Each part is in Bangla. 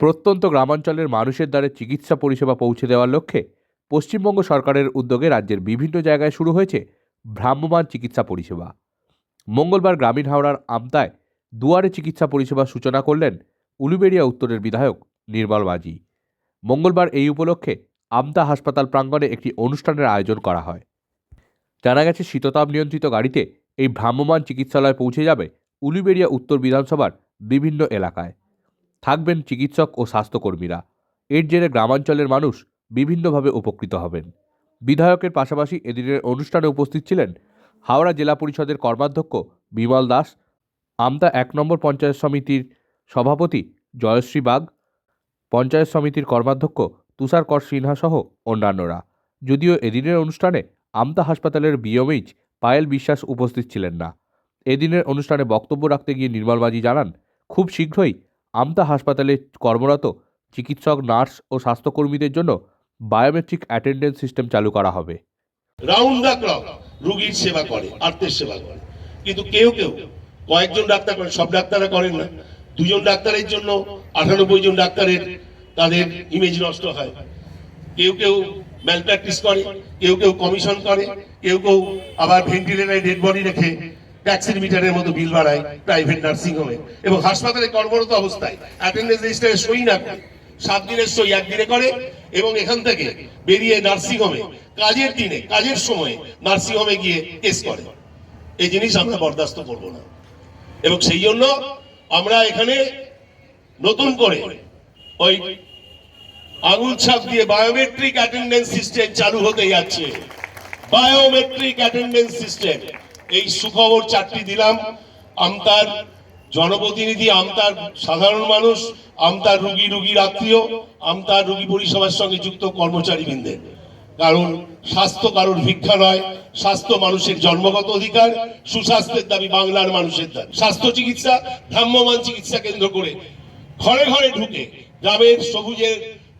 প্রত্যন্ত গ্রামাঞ্চলের মানুষের দ্বারে চিকিৎসা পরিষেবা পৌঁছে দেওয়ার লক্ষ্যে পশ্চিমবঙ্গ সরকারের উদ্যোগে রাজ্যের বিভিন্ন জায়গায় শুরু হয়েছে ভ্রাম্যমান চিকিৎসা পরিষেবা। মঙ্গলবার গ্রামীণ হাওড়ার আমতায় দুয়ারে চিকিৎসা পরিষেবার সূচনা করলেন উলুবেড়িয়া উত্তরের বিধায়ক নির্মল মাঝি। মঙ্গলবার এই উপলক্ষে আমতা হাসপাতাল প্রাঙ্গণে একটি অনুষ্ঠানের আয়োজন করা হয়। জানা গেছে, শীততাপ নিয়ন্ত্রিত গাড়িতে এই ভ্রাম্যমান চিকিৎসালয় পৌঁছে যাবে উলুবেড়িয়া উত্তর বিধানসভার বিভিন্ন এলাকায়। থাকবেন চিকিৎসক ও স্বাস্থ্যকর্মীরা। এর জেরে গ্রামাঞ্চলের মানুষ বিভিন্নভাবে উপকৃত হবেন। বিধায়কের পাশাপাশি এদিনের অনুষ্ঠানে উপস্থিত ছিলেন হাওড়া জেলা পরিষদের কর্মাধ্যক্ষ বিমল দাস, আমতা এক নম্বর পঞ্চায়েত সমিতির সভাপতি জয়শ্রী বাগ, পঞ্চায়েত সমিতির কর্মাধ্যক্ষ তুষার কর সিনহা সহ অন্যান্যরা। যদিও এদিনের অনুষ্ঠানে আমতা হাসপাতালের বিএমএইচ পায়েল বিশ্বাস উপস্থিত ছিলেন না। এদিনের অনুষ্ঠানে বক্তব্য রাখতে গিয়ে নির্মল মাঝি জানান, খুব শীঘ্রই আমতা হাসপাতালে কর্মরত চিকিৎসক, নার্স ও স্বাস্থ্যকর্মীদের জন্য বায়োমেট্রিক অ্যাটেন্ডেন্স সিস্টেম চালু করা হবে। Round the clock. রুগীর সেবা করে আর্তের সেবা করে। কিন্তু কেউ কেউ কয়েকজন ডাক্তার করেন, সব ডাক্তাররা করেন না। দুজন ডাক্তারের জন্য আটানব্বই জন ডাক্তারের তাদের ইমেজ নষ্ট হয়। কেউ কেউ ম্যাল প্র্যাকটিস করে, কেউ কেউ কমিশন করে, কেউ কেউ আবার ভেন্টিলেটারে ডেড বডি রেখে ট্যাক্সির মিটারের মতো বিল বাড়ায় প্রাইভেট নার্সিং হোমে। এবং হাসপাতালে কর্মরত অবস্থায় অ্যাটেন্ডেন্স রেজিস্টারে সই না করে, সাত দিনের সই একদিনে করে এবং এখান থেকে বেরিয়ে নার্সিং হোমে, কাজের দিনে, কাজের সময়ে নার্সিং হোমে গিয়ে কেস করে। এই জিনিস আমরা বরদাস্ত করব না। এবং সেই জন্য আমরা এখানে নতুন করে ওই আঙুল ছাপ দিয়ে বায়োমেট্রিক অ্যাটেন্ডেন্স সিস্টেম চালু হতে যাচ্ছে। বায়োমেট্রিক অ্যাটেন্ডেন্স সিস্টেম এই সুখবর চারটি দিলাম। আমতার জনপ্রতিনিধি, আমতার সাধারণ মানুষ, আমতার রুগী, রুগীর আত্মীয়, আমতার রুগী পরিষেবার সঙ্গে যুক্ত কর্মচারী বৃন্দের কারণ স্বাস্থ্য কারোর ভিক্ষা নয়, স্বাস্থ্য মানুষের জন্মগত অধিকার, সুস্বাস্থ্যের দাবি বাংলার মানুষের দাবি। স্বাস্থ্য চিকিৎসা ভ্রাম্যমান চিকিৎসা কেন্দ্র করে ঘরে ঘরে ঢুকে গ্রামের সবুজের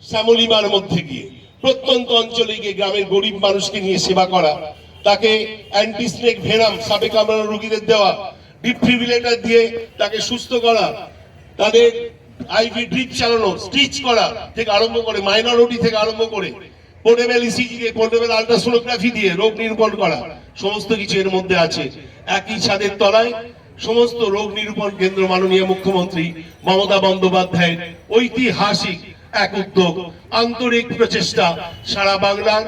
শ্যামলিমার মধ্যে গিয়ে প্রত্যন্ত অঞ্চলে গিয়ে গ্রামের গরিব মানুষকে নিয়ে সেবা করা তাকে অ্যান্টি স্নেক ভেনাম সাপে কামড়ানো রোগীদের দেওয়া ডিফিব্রিলেটর দিয়ে তাকে সুস্থ করা, তাদের আইভি ড্রিপ চালানো স্টিচ করা থেকে আরম্ভ করে মাইনরিটি থেকে আরম্ভ করে পোর্টেবল ইসিজি দিয়ে পোর্টেবল দিয়ে রোগ নিরূপণ করা, সমস্ত কিছু এর মধ্যে আছে। একই ছাদের তলায় সমস্ত রোগ নিরূপণ কেন্দ্র মাননীয় মুখ্যমন্ত্রী মমতা বন্দ্যোপাধ্যায়ের ঐতিহাসিক এক উদ্যোগ, আন্তরিক প্রচেষ্টা সারা বাংলার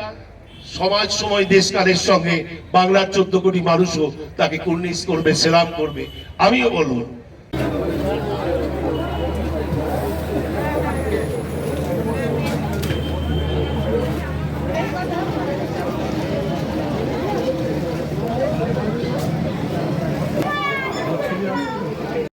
সমাজ সময় দেশ দেশকালের সঙ্গে? বাংলার চোদ্দ কোটি মানুষও তাকে কুর্নিশ করবে, সেলাম করবে। আমিও বলব।